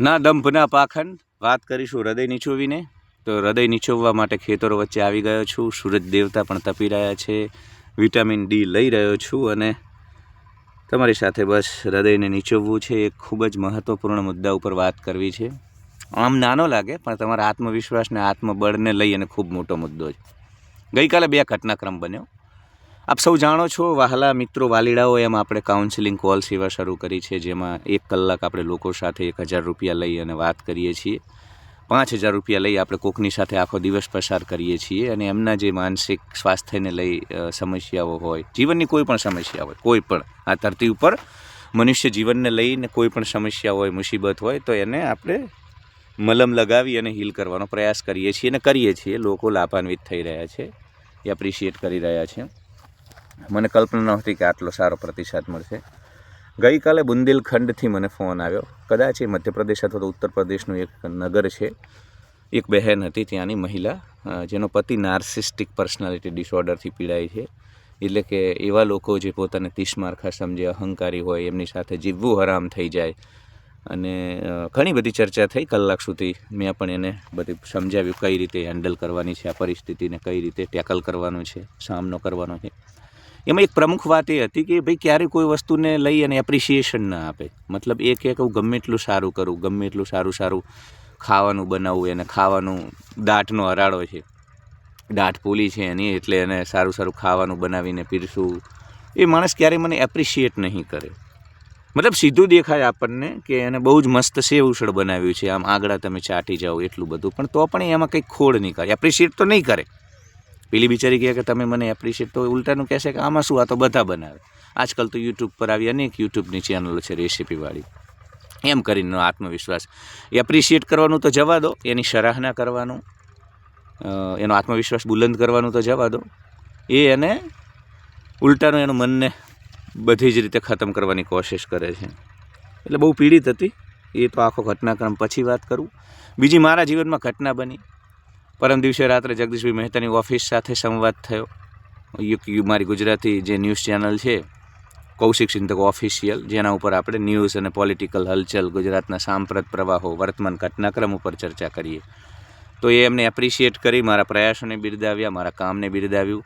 ના દંભના પાખંડ. વાત કરીશું હૃદય નીચોવીને. તો હૃદય નીચોવવા માટે ખેતરો વચ્ચે આવી ગયો છું. સૂરજ દેવતા પણ તપી રહ્યા છે. વિટામિન ડી લઈ રહ્યો છું અને તમારી સાથે બસ હૃદયને નીચોવવું છે. એ ખૂબ જ મહત્ત્વપૂર્ણ મુદ્દા ઉપર વાત કરવી છે. આમ નાનો લાગે, પણ તમારા આત્મવિશ્વાસને આત્મબળને લઈ અને ખૂબ મોટો મુદ્દો છે. ગઈકાલે બે ઘટનાક્રમ બન્યો. આપ સૌ જાણો છો, વહાલા મિત્રો વાલીડાઓ, એમ આપણે કાઉન્સિલિંગ કોલ સેવા શરૂ કરી છે, જેમાં એક કલાક આપણે લોકો સાથે એક હજાર રૂપિયા લઈ અને વાત કરીએ છીએ. પાંચ હજાર રૂપિયા લઈ આપણે કોકની સાથે આખો દિવસ પસાર કરીએ છીએ અને એમના જે માનસિક સ્વાસ્થ્યને લઈ સમસ્યાઓ હોય, જીવનની કોઈ પણ સમસ્યા હોય, કોઈ પણ, આ ધરતી ઉપર મનુષ્ય જીવનને લઈને કોઈ પણ સમસ્યા હોય, મુસીબત હોય, તો એને આપણે મલમ લગાવી અને હીલ કરવાનો પ્રયાસ કરીએ છીએ અને કરીએ છીએ. લોકો લાભાન્વિત થઈ રહ્યા છે. એ એપ્રિશિએટ કરી રહ્યા છે. મને કલ્પના નહોતી કે આટલો સારો પ્રતિસાદ મળશે. ગઈકાલે બુંદેલખંડથી મને ફોન આવ્યો. કદાચ એ મધ્યપ્રદેશ અથવા તો ઉત્તર પ્રદેશનું એક નગર છે. એક બહેન હતી ત્યાંની મહિલા જેનો પતિ નાર્સિસ્ટિક પર્સનાલિટી ડિસઓર્ડરથી પીડાય છે. એટલે કે એવા લોકો જે પોતાને તીસમારખા સમજે, અહંકારી હોય, એમની સાથે જીવવું હરામ થઈ જાય. અને ઘણી બધી ચર્ચા થઈ કલાક સુધી. મેં પણ એને બધી સમજાવ્યું કઈ રીતે હેન્ડલ કરવાની છે આ પરિસ્થિતિને, કઈ રીતે ટેકલ કરવાનું છે, સામનો કરવાનો છે. એમાં એક પ્રમુખ વાત એ હતી કે ભાઈ ક્યારે કોઈ વસ્તુને લઈ અને એપ્રિસિએશન ના આપે. મતલબ એ કે હું ગમે એટલું સારું કરું, ગમે એટલું સારું સારું ખાવાનું બનાવવું એને ખાવાનું દાંતનો હરાડો છે. દાંત પૂલી છે એની એટલે એને સારું સારું ખાવાનું બનાવીને પીરસું. એ માણસ ક્યારેય મને એપ્રિશિએટ નહીં કરે. મતલબ સીધું દેખાય આપણને કે એને બહુ જ મસ્ત સેવ ઉસળ બનાવ્યું છે. આમ આગળ તમે ચાટી જાઓ એટલું બધું. પણ તો પણ એમાં કંઈક ખોડ નહીં કરે. એપ્રિશિએટ તો નહીં કરે. પેલી બિચારી કહે કે તમે મને એપ્રિશિએટ તો ઉલટાનું કહેશે કે આમાં શું? આ તો બધા બનાવે. આજકાલ તો યુટ્યુબ પર આવી અનેક યુટ્યુબની ચેનલો છે રેસીપીવાળી એમ કરીને આત્મવિશ્વાસ. એપ્રિશિએટ કરવાનું તો જવા દો, એની સરાહના કરવાનું એનો આત્મવિશ્વાસ બુલંદ કરવાનું તો જવા દો. એ એને ઉલટાનું એનું મનને બધી જ રીતે ખતમ કરવાની કોશિશ કરે છે. એટલે બહુ પીડિત હતી. એ તો આખો ઘટનાક્રમ પછી વાત કરું. બીજી મારા જીવનમાં ઘટના બની. પરમ દિવસે રાત્રે જગદીશભાઈ મહેતાની ઓફિસ સાથે સંવાદ થયો. યુ- મારી ગુજરાતી જે ન્યૂઝ ચેનલ છે, કૌશિક સિંધક ઓફિશિયલ જેના ઉપર આપણે ન્યૂઝ અને પોલિટિકલ હલચલ, ગુજરાતના સાંપ્રત પ્રવાહો, વર્તમાન ઘટનાક્રમ ઉપર ચર્ચા કરીએ. તો એ એમને એપ્રિશિએટ કરી, મારા પ્રયાસોને બિરદાવ્યા, મારા કામને બિરદાવ્યું.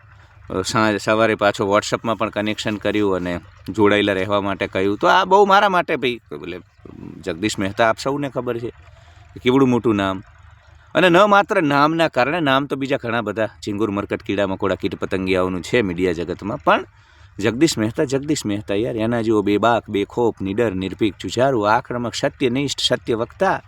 સાંજ સવારે પાછો વોટ્સઅપમાં પણ કનેક્શન કર્યું અને જોડાયેલા રહેવા માટે કહ્યું. તો આ બહુ મારા માટે ભાઈ, એટલે જગદીશ મહેતા આપ સૌને ખબર છે. કેવડું મોટું નામ. અને ન માત્ર નામના કારણે, નામ તો બીજા ઘણા બધા ચિંગુર, મરકટ, કીડા, મકોડા, કીટ પતંગિયાઓનું છે મીડિયા જગતમાં. પણ જગદીશ મહેતા જગદીશ મહેતા યાર, એના જેવો બેબાક બેખોફ નિડર, નિર્ભીક, જુજારું, આક્રમક સત્યનિષ્ઠ સત્ય વક્તા.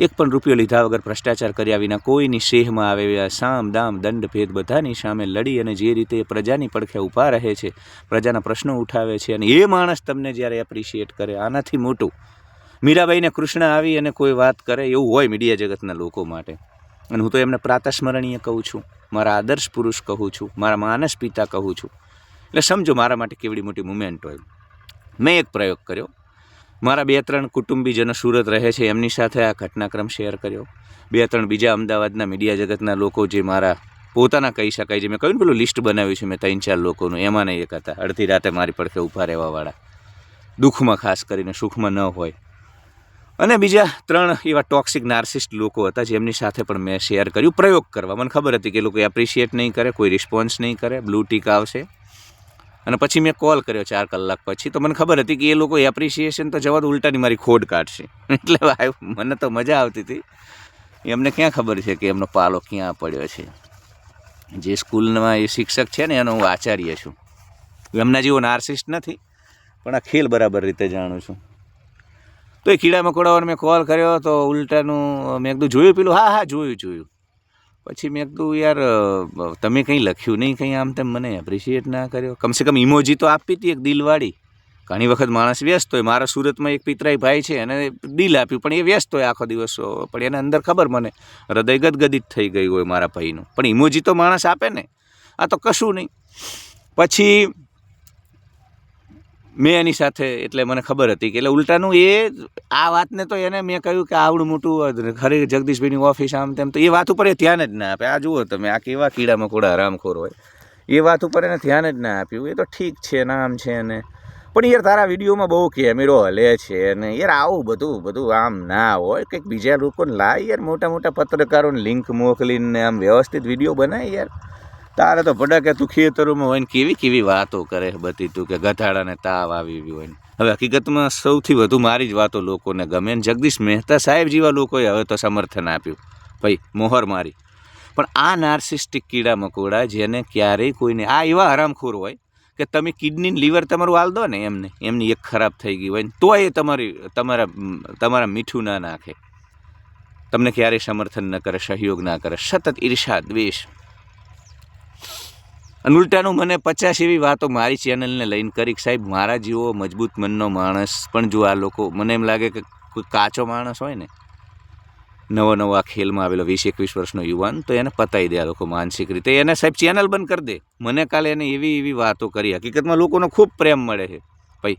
એક પણ રૂપિયો લીધા વગર ભ્રષ્ટાચાર કર્યા વિના કોઈની શેહમાં આવે એવા સામ, દામ, દંડ, ભેદ બધાની સામે લડી અને જે રીતે પ્રજાની પડખે ઊભા રહે છે, પ્રજાના પ્રશ્નો ઉઠાવે છે અને એ માણસ તમને જ્યારે એપ્રિશિએટ કરે, આનાથી મોટું મીરાબાઈને કૃષ્ણ આવી અને કોઈ વાત કરે એવું હોય મીડિયા જગતના લોકો માટે. અને હું તો એમને પ્રાતસ્મરણીય કહું છું, મારા આદર્શ પુરુષ કહું છું, મારા માનસ પિતા કહું છું. એટલે સમજો મારા માટે કેવડી મોટી મુમેન્ટ હોય. મેં એક પ્રયોગ કર્યો. મારા બે ત્રણ કુટુંબીજનો સુરત રહે છે, એમની સાથે આ ઘટનાક્રમ શેર કર્યો. બે ત્રણ બીજા અમદાવાદના મીડિયા જગતના લોકો જે મારા પોતાના કહી શકાય છે મેં કહ્યું ને પેલું લિસ્ટ બનાવ્યું છે મેં ત્રણ ચાર લોકોનું એમાં નહીં એક હતા. અડધી રાતે મારી પડખે ઊભા રહેવાવાળા. દુઃખમાં ખાસ કરીને સુખમાં ન હોય. અને બીજા ત્રણ એવા ટોક્સિક નાર્સિસ્ટ લોકો હતા જેમની સાથે પણ મેં શેર કર્યું, પ્રયોગ કરવા. મને ખબર હતી કે લોકો એપ્રિશિએટ નહીં કરે, કોઈ રિસ્પોન્સ નહીં કરે બ્લુ ટીક આવશે. અને પછી મેં કોલ કર્યો ચાર કલાક પછી, તો મને ખબર હતી કે એ લોકો એપ્રિશિએશન તો જવા ઉલટાની મારી ખોડ કાઢશે. એટલે મને તો મજા આવતી હતી. એમને ક્યાં ખબર છે કે એમનો પાલો ક્યાં પડ્યો છે? જે સ્કૂલમાં એ શિક્ષક છે ને, એનો હું આચાર્ય છું. એમના જેવો નાર્સિસ્ટ નથી, પણ આ ખેલ બરાબર રીતે જાણું છું. તો એ કીડા મકોડાઓને મેં કોલ કર્યો તો ઉલટાનું મેં કીધું જોયું પેલું? હા હા, જોયું જોયું. પછી મેં કીધું યાર તમે કંઈ લખ્યું નહીં કંઈ આમ તેમ મને એપ્રિશિએટ ના કર્યો. કમસે કમ ઇમોજી તો આપી હતી એક દિલવાળી. ઘણી વખત માણસ વ્યસ્ત હોય. મારા સુરતમાં એક પિતરાઈ ભાઈ છે, એને દિલ આપ્યું, પણ એ વ્યસ્ત હોય આખો દિવસ. પણ એને અંદર ખબર મને, હૃદય ગદગદિત થઈ ગયું હોય મારા ભાઈનું. પણ ઇમોજી તો માણસ આપે ને. આ તો કશું નહીં. પછી મેં એની સાથે, એટલે મને ખબર હતી કે એટલે ઉલટાનું એ આ વાતને તો એને મેં કહ્યું કે આવડું મોટું ખરે જગદીશભાઈની ઓફિસ આમ તેમ તો એ વાત ઉપર એ ધ્યાન જ ના આપે. આ જુઓ તમે, આ કેવા કીડા મકોડા હરામખોર હોય. એ વાત ઉપર એને ધ્યાન જ ના આપ્યું. એ તો ઠીક છે, નામ છે ને પણ યાર તારા વિડીયોમાં બહુ કેમેરો હલે છે અને યાર આવું બધું બધું આમ ના હોય. કંઈક બીજા લોકોને લાય યાર મોટા મોટા પત્રકારોને લિંક મોકલીને આમ વ્યવસ્થિત વીડિયો બનાય યાર. તારે તો ભડકે તું ખેતરોમાં હોય ને કેવી કેવી વાતો કરે બધી તું કે ગધાડાને તાવ આવી હોય ને. હવે હકીકતમાં સૌથી વધુ મારી જ વાતો લોકોને ગમે ને જગદીશ મહેતા સાહેબ જેવા લોકોએ હવે તો સમર્થન આપ્યું. ભાઈ, મોહર મારી. પણ આ નાર્સિસ્ટિક કીડા મકોડા જેને ક્યારેય કોઈને આ એવા હરામખોર હોય કે તમે કિડની લીવર તમારું હાલ દો ને એમને. એમની એક ખરાબ થઈ ગઈ હોય ને તો એ તમારી તમારા તમારા મીઠું ના નાખે. તમને ક્યારેય સમર્થન ન કરે, સહયોગ ના કરે, સતત ઈર્ષા, દ્વેષ અને ઉલટાનું મને પચાસ એવી વાતો મારી ચેનલને લઈને કરી સાહેબ, મારા જેવો મજબૂત મનનો માણસ પણ જો આ લોકો, મને એમ લાગે કે કોઈ કાચો માણસ હોય ને, નવો નવો આ ખેલમાં આવેલો વીસ એકવીસ વર્ષનો યુવાન, તો એને પતાવી દે આ લોકો માનસિક રીતે. એને સાહેબ ચેનલ બંધ કરી દે. મને કાલે એને એવી એવી વાતો કરી. હકીકતમાં લોકોનો ખૂબ પ્રેમ મળે છે. ભાઈ,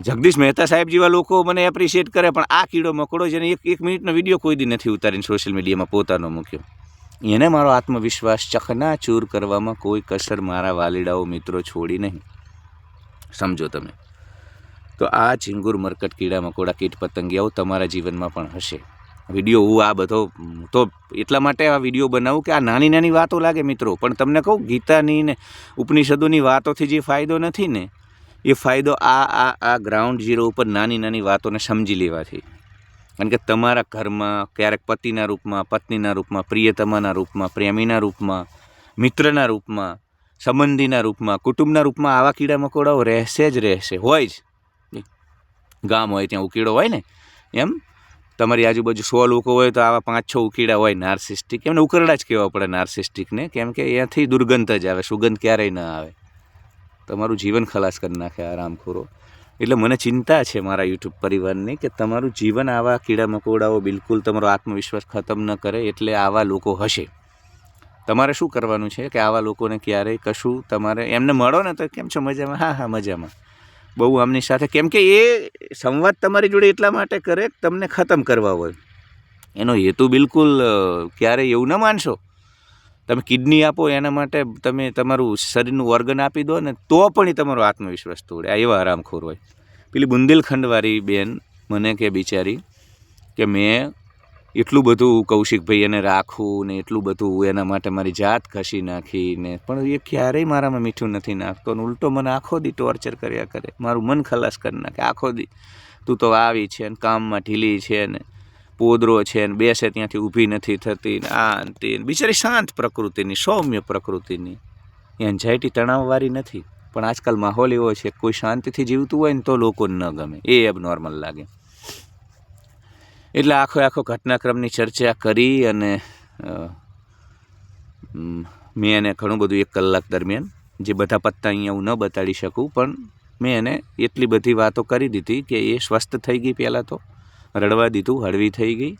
જગદીશ મહેતા સાહેબ જેવા લોકો મને એપ્રિશિએટ કરે, પણ આ કીડો મકોડો જેને એક એક મિનિટનો વીડિયો કોઈ દી નથી ઉતારીને સોશિયલ મીડિયામાં પોતાનો મૂક્યો. એને મારો આત્મવિશ્વાસ ચકનાચૂર કરવામાં કોઈ કસર મારા વાલીડાઓ મિત્રો છોડી નહીં. સમજો તમે. તો આ ચિંગુર, મરકટ, કીડા, મકોડા, કીટ પતંગિયાઓ તમારા જીવનમાં પણ હશે. વીડિયો હું આ બધો તો એટલા માટે આ વીડિયો બનાવું કે આ નાની નાની વાતો લાગે મિત્રો. પણ તમને કહું, ગીતાની ને ઉપનિષદોની વાતોથી જે ફાયદો નથી ને, એ ફાયદો આ આ આ ગ્રાઉન્ડ ઝીરો ઉપર નાની નાની વાતોને સમજી લેવાથી. કારણ કે તમારા ઘરમાં ક્યારેક પતિના રૂપમાં, પત્નીના રૂપમાં, પ્રિયતમાના રૂપમાં, પ્રેમીના રૂપમાં, મિત્રના રૂપમાં, સંબંધીના રૂપમાં, કુટુંબના રૂપમાં આવા કીડા મકોડાઓ રહેશે જ રહેશે, હોય જ. ગામ હોય, ત્યાં ઉકીડો હોય ને, એમ? તમારી આજુબાજુ સો લોકો હોય તો આવા પાંચ છ ઉકીડા હોય નાર્સિસ્ટિક એમને ઉકરડા જ કહેવા પડે નાર્સિસ્ટિકને કેમ કે એનાથી દુર્ગંધ જ આવે, સુગંધ ક્યારેય ન આવે. તમારું જીવન ખલાસ કરી નાખે આરામખોરો એટલે મને ચિંતા છે મારા યુટ્યુબ પરિવારની કે તમારું જીવન આવા કીડા મકોડાઓ બિલકુલ તમારો આત્મવિશ્વાસ ખતમ ન કરે એટલે આવા લોકો હશે. તમારે શું કરવાનું છે કે આવા લોકોને ક્યારેય કશું તમારે એમને મળો ને તો કેમ છો મજામાં? હા હા, મજામાં. બહુ આમની સાથે કેમ કે એ સંવાદ તમારી જોડે એટલા માટે કરે તમને ખતમ કરવા હોય. એનો હેતુ બિલકુલ ક્યારેય એવું ન માનશો. તમે કિડની આપો, એના માટે તમે તમારું શરીરનું ઓર્ગન આપી દો ને તો પણ એ તમારો આત્મવિશ્વાસ તોડે. આ એવા આરામખોર હોય. પેલી બુંદેલખંડવાળી બેન મને કે બિચારી કે મેં એટલું બધું કૌશિકભાઈ એને રાખવું ને એટલું બધું એના માટે મારી જાત ઘસી નાખી ને પણ એ ક્યારેય મારામાં મીઠું નથી નાખતો અને ઉલટો મને આખો દી ટોર્ચર કર્યા કરે. મારું મન ખલાસ કરી નાખે. આખો દી તું તો આવી છે ને કામમાં ઢીલી છે ને પોદરો છે ને બેસે ત્યાંથી ઊભી નથી થતી ને આ તે બિચારી શાંત પ્રકૃતિની, સૌમ્ય પ્રકૃતિની. એન્ઝાયટી તણાવવાળી નથી. પણ આજકાલ માહોલ એવો છે, કોઈ શાંતિથી જીવતું હોય ને તો લોકોને ન ગમે. એ એબનોર્મલ લાગે. એટલે આખો આખો ઘટનાક્રમની ચર્ચા કરી અને મેં એને ઘણું બધું એક કલાક દરમિયાન, જે બધા પત્તા અહીંયા હું ન બતાડી શકું, પણ મેં એને એટલી બધી વાતો કરી દીધી કે એ સ્વસ્થ થઈ ગઈ પહેલાં તો. રડવા દીધું, હળવી થઈ ગઈ.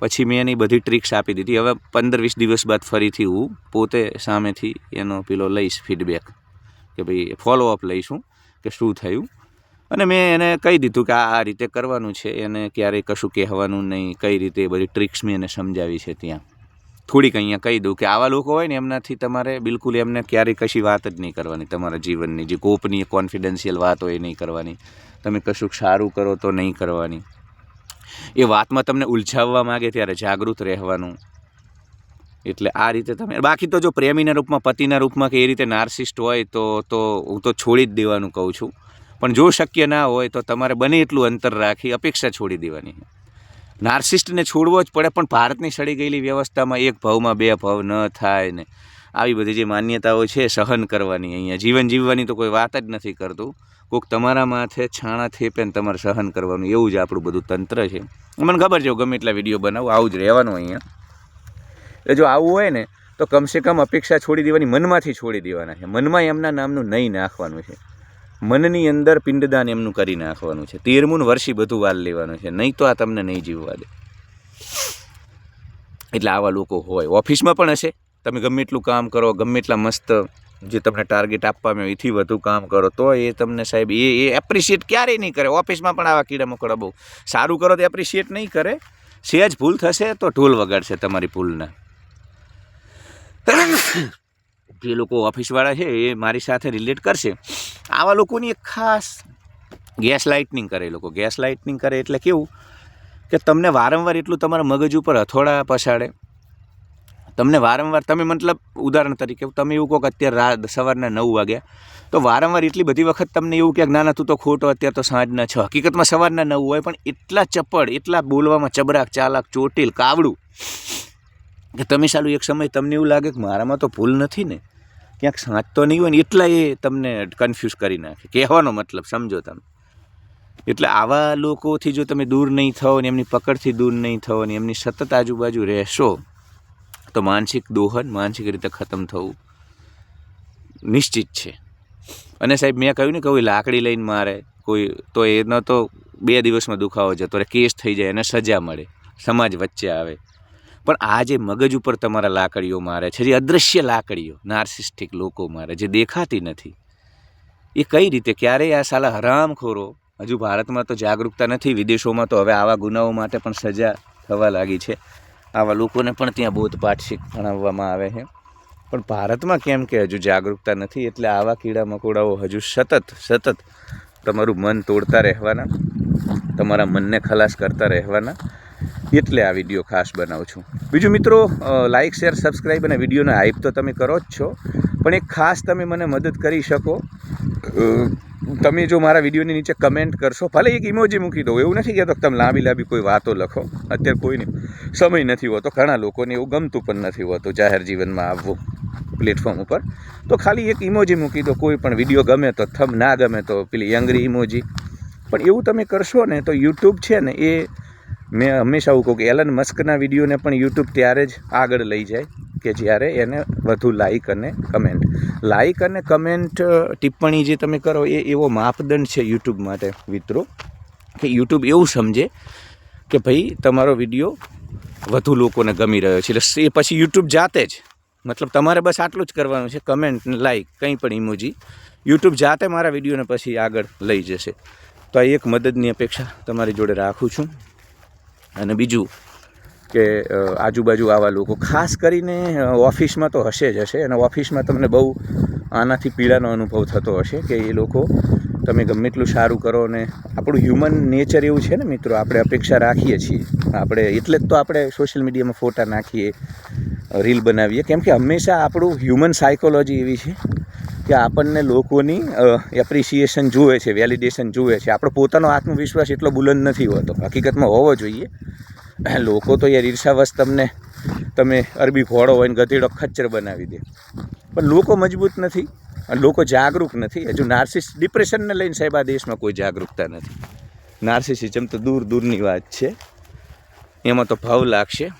પછી મેં એની બધી ટ્રિક્સ આપી દીધી. હવે પંદર વીસ દિવસ બાદ ફરીથી હું પોતે સામેથી એનો પેલો લઈશ ફીડબેક કે ભાઈ ફોલોઅપ લઈશું કે શું થયું. અને મેં એને કહી દીધું કે આ રીતે કરવાનું છે, એને ક્યારેય કશું કહેવાનું નહીં, કઈ રીતે બધી ટ્રિક્સ મેં એને સમજાવી છે ત્યાં. થોડીક અહીંયા કહી દઉં કે આવા લોકો હોય ને, એમનાથી તમારે બિલકુલ એમને ક્યારેય કશી વાત જ નહીં કરવાની તમારા જીવનની. જે ગોપનીય કોન્ફિડન્શિયલ વાત હોય એ નહીં કરવાની. તમે કશુંક સારું કરો તો નહીં કરવાની. એ વાતમાં તમને ઉલઝાવવા માગે ત્યારે જાગૃત રહેવાનું. એટલે આ રીતે તમે, બાકી તો જો પ્રેમીના રૂપમાં, પતિના રૂપમાં કે એ રીતે નાર્સિસ્ટ હોય તો તો હું તો છોડી જ દેવાનું કહું છું. પણ જો શક્ય ના હોય તો તમારે બને એટલું અંતર રાખી અપેક્ષા છોડી દેવાની. નાર્સિસ્ટને છોડવો જ પડે, પણ ભારતની સડી ગયેલી વ્યવસ્થામાં એક ભાવમાં બે ભાવ ન થાય ને. આવી બધી જે માન્યતાઓ છે સહન કરવાની અહીંયા. જીવન જીવવાની તો કોઈ વાત જ નથી કરતું. કોઈક તમારા માથે છાણા થેપે ને તમારે સહન કરવાનું. એવું જ આપણું બધું તંત્ર છે. મને ખબર છે ગમે એટલા વીડિયો બનાવું, આવું જ રહેવાનું અહીંયા. એટલે જો આવું હોય ને, તો કમસે કમ અપેક્ષા છોડી દેવાની, મનમાંથી છોડી દેવાના છે. મનમાં એમના નામનું નહીં નાખવાનું છે. મનની અંદર પિંડદાન એમનું કરી નાખવાનું છે. તેરમું વર્ષી બધું વાલ લેવાનું છે. નહીં તો આ તમને નહીં જીવવા દે. એટલે આવા લોકો હોય. ઓફિસમાં પણ હશે. તમે ગમે એટલું કામ કરો, ગમે એટલા મસ્ત જે તમને ટાર્ગેટ આપવામાં આવે એથી વધુ કામ કરો, તો એ તમને સાહેબ એ એ એપ્રિશિએટ ક્યારેય નહીં કરે. ઓફિસમાં પણ આવા કીડા મકોડા બહુ સારું કરો તો એપ્રિશિએટ નહીં કરે. સહેજ ભૂલ થશે તો ઢોલ વગાડશે તમારી ભૂલને. જે લોકો ઓફિસવાળા છે એ મારી સાથે રિલેટ કરશે. આવા લોકોની એક ખાસ ગેસ લાઇટનિંગ કરે એ લોકો. ગેસ લાઇટનિંગ કરે એટલે કેવું કે તમને વારંવાર એટલું તમારા મગજ ઉપર હથોડા પછાડે. તમને વારંવાર, તમે મતલબ ઉદાહરણ તરીકે, તમે એવું કહો કે અત્યારે રાત, સવારના નવ વાગ્યા, તો વારંવાર એટલી બધી વખત તમને એવું કે ના તું તો ખોટો, અત્યારે તો સાંજના છ. હકીકતમાં સવારના નવ હોય, પણ એટલા ચપળ, એટલા બોલવામાં ચબરાક, ચાલાક, ચોટીલ, કાવડું, કે તમે સાલું એક સમય તમને એવું લાગે કે મારામાં તો ભૂલ નથી ને? ક્યાંક સાંજ તો નહીં હોય ને, એટલા એ તમને કન્ફ્યુઝ કરી નાખે. કહેવાનો મતલબ, સમજો તમે. એટલે આવા લોકોથી જો તમે દૂર નહીં થાઓ ને, એમની પકડથી દૂર નહીં થાઓ ને, એમની સતત આજુબાજુ રહેશો તો માનસિક દોહન માનસિક રીતે ખતમ થવું નિશ્ચિત છે. અને સાહેબ, મેં કહ્યું ને કે કોઈ લાકડી લઈને મારે, કોઈ, તો એનો તો બે દિવસમાં દુખાવો જતો રહે, કેસ થઈ જાય, એને સજા મળે, સમાજ વચ્ચે આવે. પણ આ જે મગજ ઉપર તમારા લાકડીઓ મારે છે, જે અદૃશ્ય લાકડીઓ નાર્સિસ્ટિક લોકો મારે, જે દેખાતી નથી, એ કઈ રીતે, ક્યારેય આ સાલા હરામખોરો, હજુ ભારતમાં તો જાગૃતતા નથી, વિદેશોમાં તો હવે આવા ગુનાઓ માટે પણ સજા થવા લાગી છે. આવા લોકોને પણ ત્યાં બોધપાઠ શીખ ભણાવવામાં આવે છે. પણ ભારતમાં કેમ કે હજુ જાગૃતતા નથી એટલે આવા કીડા મકોડાઓ હજુ સતત સતત તમારું મન તોડતા રહેવાના, તમારા મનને ખલાસ કરતા રહેવાના એટલે આ વીડિયો ખાસ બનાવું છું. બીજું મિત્રો લાઇક શેર સબસ્ક્રાઈબ અને વિડીયોને હાઈપ તો તમે કરો જ છો, પણ એક ખાસ તમે મને મદદ કરી શકો. તમે જો મારા વિડીયોની નીચે કમેન્ટ કરશો, ભલે એક ઇમોજી મૂકી દો એવું નથી કહેતો કે તમે લાંબી લાંબી કોઈ વાતો લખો. અત્યારે કોઈને સમય નથી હોતો, ઘણા લોકોને એવું ગમતું પણ નથી હોતું જાહેર જીવનમાં આવવું પ્લેટફોર્મ ઉપર. તો ખાલી એક ઇમોજી મૂકી દો, કોઈ પણ વીડિયો ગમે તો થમ ના ગમે તો, પેલી યંગરી ઇમોજી પણ એવું તમે કરશો ને તો યુટ્યુબ છે ને એ મેં હંમેશા એવું કહું કે એલન મસ્કના વિડીયોને પણ યુટ્યુબ ત્યારે જ આગળ લઈ જાય. કે જ્યારે એને વધુ લાઈક અને કમેન્ટ લાઈક અને કમેન્ટ ટિપ્પણી જે તમે કરો એ એવો માપદંડ છે યુટ્યુબ માટે, મિત્રો. કે યુટ્યુબ એવું સમજે કે ભાઈ તમારો વીડિયો વધુ લોકોને ગમી રહ્યો છે. એટલે એ પછી યુટ્યુબ જાતે જ, મતલબ તમારે બસ આટલું જ કરવાનું છે કમેન્ટ ને લાઈક કંઈ પણ ઇમોજી યુટ્યુબ જાતે મારા વિડીયોને પછી આગળ લઈ જશે. તો આ એક મદદની અપેક્ષા તમારી જોડે રાખું છું. અને બીજું કે આજુબાજુ આવા લોકો. ખાસ કરીને ઓફિસમાં તો હશે જ, હશે. અને ઓફિસમાં તમને બહુ આનાથી પીડાનો અનુભવ થતો હશે કે એ લોકો, તમે ગમે એટલું સારું કરો ને આપણું હ્યુમન નેચર એવું છે ને મિત્રો, આપણે અપેક્ષા રાખીએ છીએ. આપણે એટલે જ તો આપણે સોશિયલ મીડિયામાં ફોટા નાખીએ રીલ બનાવીએ. કેમ કે હંમેશા આપણું હ્યુમન સાયકોલોજી એવી છે કે આપણને લોકોની એપ્રિસિએશન જુએ છે વેલિડેશન જુએ છે. આપણો પોતાનો આત્મવિશ્વાસ એટલો બુલંદ નથી હોતો. હકીકતમાં હોવો જોઈએ. લોકો તો યાર ઈર્ષાવશ તમને, તમે અરબી ઘોડો હોય ને ગધેડો ખચ્ચર બનાવી દે. પણ લોકો મજબૂત નથી અને લોકો જાગૃત નથી. હજુ નાર્સિસ ડિપ્રેશનને લઈને સાહેબ આ દેશમાં કોઈ જાગૃતતા નથી. નાર્સિસિઝમ તો દૂર દૂરની વાત છે. એમાં તો ભાવ લાગશે.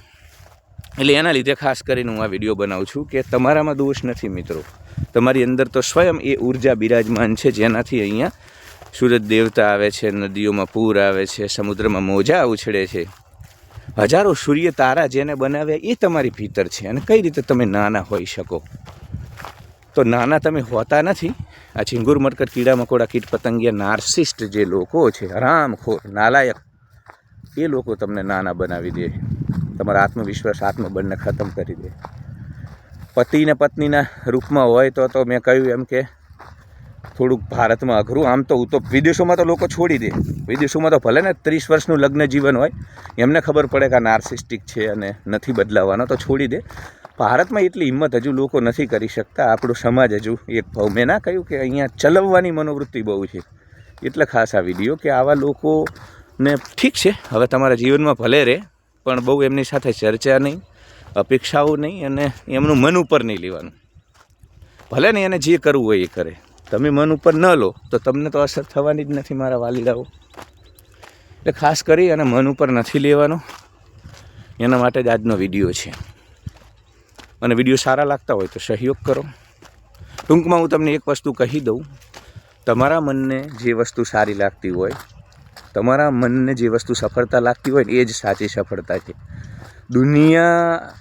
એટલે એના લીધે ખાસ કરીને હું આ વીડિયો બનાવું છું કે તમારામાં દોષ નથી મિત્રો. તમારી અંદર તો સ્વયં એ ઊર્જા બિરાજમાન છે જેનાથી અહીંયા સૂરજ દેવતા આવે છે, નદીઓમાં પૂર આવે છે, સમુદ્રમાં મોજા ઉછળે છે. હજારો સૂર્ય તારા જેને બનાવ્યા એ તમારી ભીતર છે અને કઈ રીતે તમે નાના હોઈ શકો? તો નાના તમે હોતા નથી. આ ચિંગુર મરકટ કીડા મકોડા કીટ પતંગિયા નાર્સિસ્ટ જે લોકો છે, હરામખોર, નાલાયક, એ લોકો તમને નાના બનાવી દે. તમારા આત્મવિશ્વાસ આત્મબળને ખતમ કરી દે. પતિ ને પત્નીના રૂપમાં હોય તો તો મેં કહ્યું એમ કે થોડુંક ભારતમાં અઘરું. આમ તો હું તો વિદેશોમાં તો લોકો છોડી દે. વિદેશોમાં તો ભલે ને ત્રીસ વર્ષનું લગ્ન જીવન હોય, એમને ખબર પડે કે આ નાર્સિસ્ટિક છે અને નથી બદલાવાનો, તો છોડી દે. ભારતમાં એટલી હિંમત હજુ લોકો નથી કરી શકતા. આપણો સમાજ હજુ એક ભાવ. મેં ના કહ્યું કે અહીંયા ચલાવવાની મનોવૃત્તિ બહુ છે. એટલે ખાસ આ વીડિયો કે આવા લોકોને ઠીક છે, હવે તમારા જીવનમાં ભલે રહે, પણ બહુ એમની સાથે ચર્ચા નહીં, અપેક્ષાઓ નહીં અને એમનું મન ઉપર નહીં લેવાનું. ભલે ને એને જે કરવું હોય એ કરે. તમે મન ઉપર ન લો, તો તમને તો અસર થવાની જ નથી મારા વાલીડાઓ એટલે ખાસ કરી અને મન ઉપર નથી લેવાનો. એના માટે જ આજનો વીડિયો છે. અને વીડિયો સારા લાગતા હોય તો સહયોગ કરો. ટૂંકમાં હું તમને એક વસ્તુ કહી દઉં. તમારા મનને જે વસ્તુ સારી લાગતી હોય, તમારા મનને જે વસ્તુ સફળતા લાગતી હોય ને, એ જ સાચી સફળતા છે. દુનિયા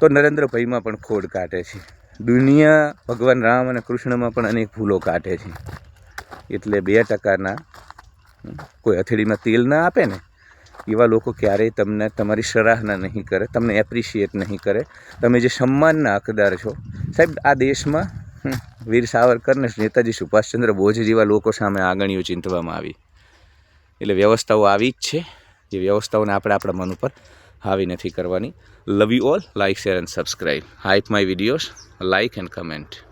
તો નરેન્દ્રભાઈમાં પણ ખોડ કાઢે છે. દુનિયા ભગવાન રામ અને કૃષ્ણમાં પણ અનેક ભૂલો કાઢે છે. એટલે બે ટકાના કોઈ હથેળીમાં તેલ ના આપે ને, એવા લોકો ક્યારેય તમને, તમારી સરાહના નહીં કરે, તમને એપ્રિશિએટ નહીં કરે. તમે જે સન્માનના હકદાર છો, સાહેબ, આ દેશમાં વીર સાવરકરને નેતાજી સુભાષચંદ્ર બોઝ જેવા લોકો સામે આગળીઓ ચીંધવામાં આવી. એટલે વ્યવસ્થાઓ આવી જ છે. જે વ્યવસ્થાઓને આપણે આપણા મન ઉપર હાવી નથી કરવાની. Love you all like share and subscribe hype my videos like and comment